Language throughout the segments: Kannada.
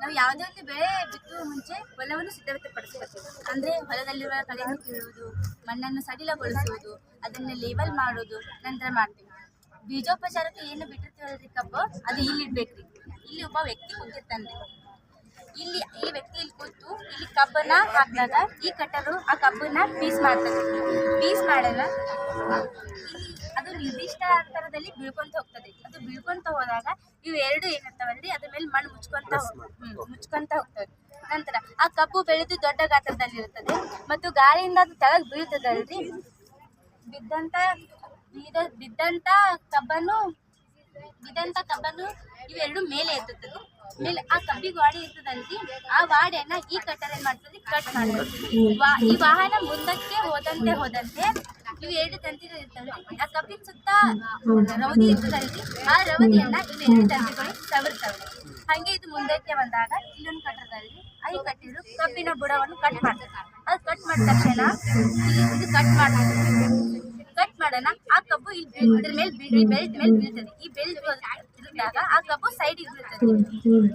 ನಾವು ಯಾವುದೇ ಒಂದು ಬೆಳೆ ಬಿತ್ತುವ ಮುಂಚೆ ಹೊಲವನ್ನು ಸಿದ್ಧತೆಪಡಿಸಬೇಕು ಅಂದ್ರೆ ಹೊಲದಲ್ಲಿರುವ ಕಳೆಯನ್ನು ಕೀಳುವುದು ಮಣ್ಣನ್ನು ಸಡಿಲಗೊಳಿಸುವುದು, ಅದನ್ನು ಲೇಬಲ್ ಮಾಡೋದು ನಂತರ ಮಾಡ್ತೀವಿ. ಬೀಜೋಪಚಾರಕ್ಕೆ ಏನು ಬಿಟ್ಟಿರ್ತೀವಲ್ರಿ ಕಬ್ಬು? ಅದು ಇಲ್ಲಿ ಇಡ್ಬೇಕ್ರಿ. ಇಲ್ಲಿ ಒಬ್ಬ ವ್ಯಕ್ತಿ ಕುಂತಿರ್ತಾನ್ರಿ. ಇಲ್ಲಿ ಈ ವ್ಯಕ್ತಿ ಇಲ್ಲಿ ಕೂತು ಇಲ್ಲಿ ಕಬ್ಬನ್ನ ಹಾಕಿದಾಗ ಈ ಕಟ್ಟರು ಆ ಕಬ್ಬನ್ನ ಪೀಸ್ ಮಾಡ್ತಾರೆ. ಪೀಸ್ ಮಾಡಲ್ಲ. ಇಲ್ಲಿ ನಿರ್ದಿಷ್ಟ ಅಂತರದಲ್ಲಿ ಬೀಳ್ಕೊಂತ ಹೋಗ್ತದೆ. ಅದು ಬೀಳ್ಕೊಂತ ಹೋದಾಗ ಇವು ಎರಡು ಏನಿರ್ತಾವಲ್ರಿ ಅದ್ರ ಮೇಲೆ ಮಣ್ಣು ಮುಚ್ಕೊಂತ ಮುಚ್ಕೊಂತ ಹೋಗ್ತವೆ. ನಂತರ ಆ ಕಬ್ಬು ಬೆಳೆದು ದೊಡ್ಡ ಗಾತ್ರದಲ್ಲಿ ಇರುತ್ತದೆ ಮತ್ತು ಗಾಳಿಯಿಂದ ಅದು ತೆಳಗ್ ಬೀಳ್ತದಲ್ರಿ? ಬಿದ್ದಂತ ಬೀದ ಬಿದ್ದಂತ ಕಬ್ಬನ್ನು ಬಿದ್ದಂತ ಕಬ್ಬನ್ನು ಇವೆರಡು ಮೇಲೆ ಎತ್ತುತ್ತದೆ ಮೇಲೆ ಆ ಕಬ್ಬಿಗೆ ವಾಡಿ ಇರ್ತದಲ್ರಿ? ಆ ವಾಡಿಯನ್ನ ಈ ಕಟ್ಟರ್ ಏನ್ ಮಾಡ್ತದೆ ಕಟ್ ಮಾಡ್ತದೆ. ಈ ವಾಹನ ಮುಂದಕ್ಕೆ ಹೋದಂತೆ ಹೋದಂತೆ ಇವು ಎರಡು ತಂತಿಗಳು ಇರ್ತವೆ ಆ ಕಬ್ಬಿನ ಸುತ್ತ ರವದಿ ಇರ್ತದಲ್ರಿ? ಆ ರವದಿಯನ್ನ ಇವು ಎರಡು ತಂತಿಗಳು ಸವರ್ತವೆ ಹಂಗೆ ಇದು ಮುಂದಕ್ಕೆ ಬಂದಾಗ ಇಲ್ಲೊಂದು ಕಟ್ಟದಲ್ಲಿ ಐ ಕಟ್ಟಿದ್ರು ಕಬ್ಬಿನ ಬುಡವನ್ನು ಕಟ್ ಮಾಡ್ತಾರೆ. ಅದು ಕಟ್ ಮಾಡಿದ ತಕ್ಷಣ ಇದು ಕಟ್ ಮಾಡ್ತಾರೆ. ಕಟ್ ಮಾಡೋಣ ಆ ಕಬ್ಬು ಇಲ್ಲಿ ಇದ್ರ ಮೇಲೆ ಬೀಳಿ ಬೆಲ್ಟ್ ಮೇಲೆ ಬೀಳ್ತದೆ. ಈ ಬೆಲ್ಟ್ ಇದ್ದಾಗ ಆ ಕಬ್ಬು ಸೈಡಿಗೆ ಬೀಳ್ತದೆ.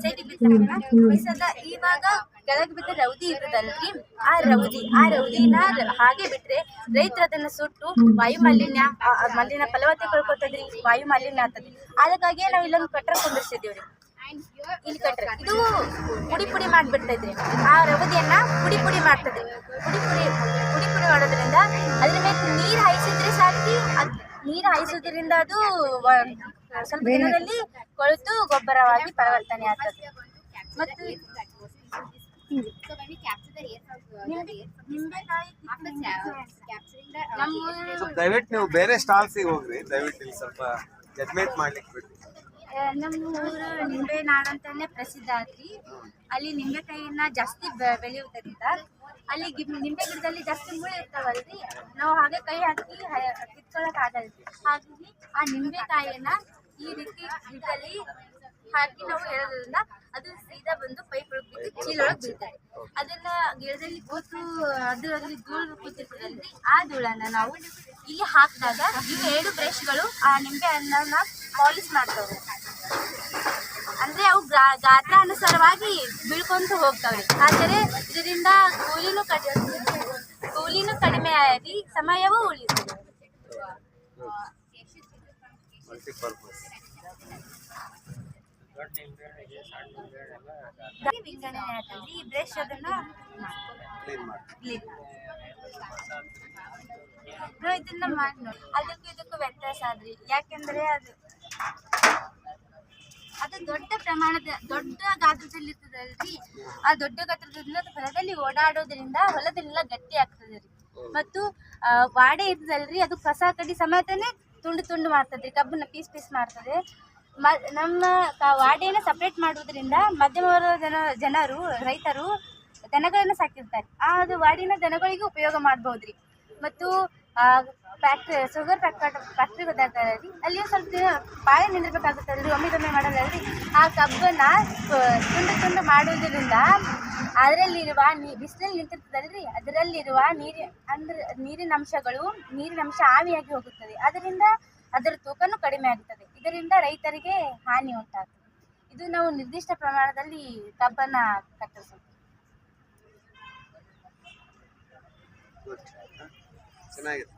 ಸೈಡಿಗೆ ತಕ್ಷಣ ಇವಾಗ ಕೆಳಗೆ ಬಿದ್ದ ರೌದಿ ಇರ್ತದಲ್ರಿ ಆ ರೌದಿ ಆ ರೌದಿನ ಹಾಗೆ ಬಿಟ್ರೆ ರೈತರು ಅದನ್ನ ಸುಟ್ಟು ವಾಯು ಮಾಲಿನ್ಯ, ಆ ಫಲವತ್ತೆ ಕಳ್ಕೊತದ್ರಿ ವಾಯು ಮಾಲಿನ್ಯ ಆಗ್ತದೆ ಅದಕ್ಕಾಗಿ ನಾವು ಇಲ್ಲೊಂದು ಕಟ್ಟರ ಕುಂದಿರ್ಸಿದ್ದೀವ್ರಿ ಇಲ್ಲಿ ಕಟ್ರೆ, ಇದು ಪುಡಿ ಪುಡಿ ಮಾಡ್ಬಿಡ್ತೈತ್ರಿ. ಆ ರವದಿಯನ್ನ ಪುಡಿ ಪುಡಿ ಮಾಡ್ತದೆ ಪುಡಿ ಪುಡಿ ಪುಡಿ ಪುಡಿ ಮಾಡೋದ್ರಿಂದ ಅದ್ರ ಮೇಲೆ ನೀರು ಹಾಯಿಸಿದ್ರೆ ಸಾಕಿ, ಅದ್ ನೀರು ಹಾಯಿಸೋದ್ರಿಂದ ಅದು ಸ್ವಲ್ಪ ದಿನದಲ್ಲಿ ಕೊಳೆತು ಗೊಬ್ಬರವಾಗಿ ಪರಿವರ್ತನೆ ಆಗ್ತದೆ. ಮತ್ತು So when we capture the air from uh, the air from ನಿಂಬೆಕಾಯಿ after ca- capturing the uh, ನಮ್ಮ ಸ್ವಲ್ಪ ದಯವಿಟ್ಟು ನೀವು ಬೇರೆ ಸ್ಟಾಲ್ಸಿಗೆ ಹೋಗ್ರಿ ದಯವಿಟ್ಟು ಇಲ್ಲಿ ಸ್ವಲ್ಪ ಜಡ್ಮೆಂಟ್ ಮಾಡ್ಲಿಕ್ಕೆ ಬಿಡಿ. ನಮ್ಮ ಊರು ನಿಂಬೆ ನಾಡು ಅಂತಾನೆ ಪ್ರಸಿದ್ಧ ಆದ್ರಿ. ಅಲ್ಲಿ ನಿಂಬೆಕಾಯಿಯನ್ನ ಜಾಸ್ತಿ ಬೆ- ಬೆಳೆಯುವುದರಿಂದ ಅಲ್ಲಿ ಗಿ- ನಿಂಬೆ ಗಿಡದಲ್ಲಿ ಜಾಸ್ತಿ ಮುಳ್ಳು ಇರ್ತಾವಲ್ರಿ. ನಾವು ಹಾಗೆ ಕೈ ಹಾಕಿ ಹ- ಕಿತ್ಕೊಳಕ್ ಆಗಲ್ರಿ ಹಾಗಾಗಿ ಆ ನಿಂಬೆಕಾಯಿಯನ್ನ ಈ ರೀತಿ ಗಿಡದಲ್ಲಿ ಹಾಕಿ ನಾವು ಹೇಳೋದ್ರಿಂದ ಅದು ಸೀದಾ ಬಂದು ಪೈಪ್ ಒಳಗೆ ಬಿದ್ದು ಚೀಲ ಒಳಗೆ ಬೀಳ್ತದೆ. ಅದನ್ನ ಗಿಡದಲ್ಲಿ ಕೂತು ಅದು ಅದ್ರಲ್ಲಿ ಧೂಳು ಕೂತಿರ್ತದಲ್ರಿ ಆ ಧೂಳನ್ನ ನಾವು ಇಲ್ಲಿ ಹಾಕಿದಾಗ ಈ ಎರಡು ಬ್ರಷ್ಗಳು ಆ ನಿಂಬೆ ಹಣ್ಣನ್ನ ಪಾಲಿಶ್ ಮಾಡ್ತವೆ. ಅಂದ್ರೆ ಅವು ಗಾ- ಗಾತ್ರ ಅನುಸಾರವಾಗಿ ಬೀಳ್ಕೊಂತ ಹೋಗ್ತವೆ. ಆದರೆ ಇದರಿಂದ ಕೂಲಿನೂ ಕಡಿ ಕೂಲಿನೂ ಕಡಿಮೆ ಆಗಿ ಸಮಯವೂ ಉಳಿಯುತ್ತದೆ. ಮಲ್ಟಿಪರ್ಪಸ್ ಈ ಬ್ರಷ್ ಅದನ್ನ ಇದನ್ನ ಮಾಡಿ ನೋಡಿ ಅದಕ್ಕೂ ಇದಕ್ಕೂ ವ್ಯತ್ಯಾಸ ಆದ್ರಿ ಯಾಕೆಂದ್ರೆ ಅದು ಅದು ದೊಡ್ಡ ಪ್ರಮಾಣದ ದೊಡ್ಡ ಗಾತ್ರದಲ್ಲಿ ಇರ್ತದಲ್ರಿ ಆ ದೊಡ್ಡ ಗಾತ್ರದಿಂದ ಹೊಲದಲ್ಲಿ ಓಡಾಡೋದ್ರಿಂದ ಹೊಲದೆಲ್ಲ ಗಟ್ಟಿ ಆಗ್ತದೆ ರೀ. ಮತ್ತು ವಾಡೆ ಇರ್ತದಲ್ರಿ, ಅದು ಕಸ ಕಡಿ ಸಮೇತನೆ ತುಂಡು ತುಂಡು ಮಾಡ್ತದ್ರಿ ಕಬ್ಬನ್ನ ಪೀಸ್ ಪೀಸ್ ಮಾಡ್ತದೆ. ನಮ್ಮ ವಾಡೆನ ಸಪ್ರೇಟ್ ಮಾಡುವುದರಿಂದ ಮಧ್ಯಮ ಜನ, ಜನರು, ರೈತರು ದನಗಳನ್ನು ಸಾಕಿರ್ತಾರೆ. ಆ ಅದು ವಾಡಿನ ದನಗಳಿಗೆ ಉಪಯೋಗ ಮಾಡ್ಬೋದ್ರಿ. ಮತ್ತು ಫ್ಯಾಕ್ಟ್ರಿ ಶುಗರ್ ಫ್ಯಾಕ್ಟ್ರಿ ಫ್ಯಾಕ್ಟ್ರಿ ಹೋದಾಗ್ತದೆ ಅಲ್ಲಿ ಒಂದ್ ಸ್ವಲ್ಪ ದಿನ ಪಾಳೆ ಒಮ್ಮೆ ಒಮ್ಮೆಗೊಮ್ಮೆ ಮಾಡಲ್ಲಲ್ರಿ ಆ ಕಬ್ಬನ್ನ ತುಂಡು ತುಂಡು ಮಾಡೋದ್ರಿಂದ ಅದರಲ್ಲಿರುವ ನೀ, ಬಿಸಿಲಲ್ಲಿ ನಿಂತಿರ್ತದಲ್ರಿ? ಅದರಲ್ಲಿರುವ ನೀರಿ ಅಂದ್ರೆ ನೀರಿನ ಅಂಶಗಳು, ನೀರಿನ ಆವಿಯಾಗಿ ಹೋಗುತ್ತದೆ. ಅದರಿಂದ ಅದರ ತೂಕನೂ ಕಡಿಮೆ ಆಗುತ್ತದೆ ಇದರಿಂದ ರೈತರಿಗೆ ಹಾನಿ ಉಂಟಾಗ್ತದೆ. ಇದು ನಾವು ನಿರ್ದಿಷ್ಟ ಪ್ರಮಾಣದಲ್ಲಿ ಕಬ್ಬನ್ನ ಕತ್ತರಿಸೋದು. ಚೆನ್ನಾಗಿದೆ.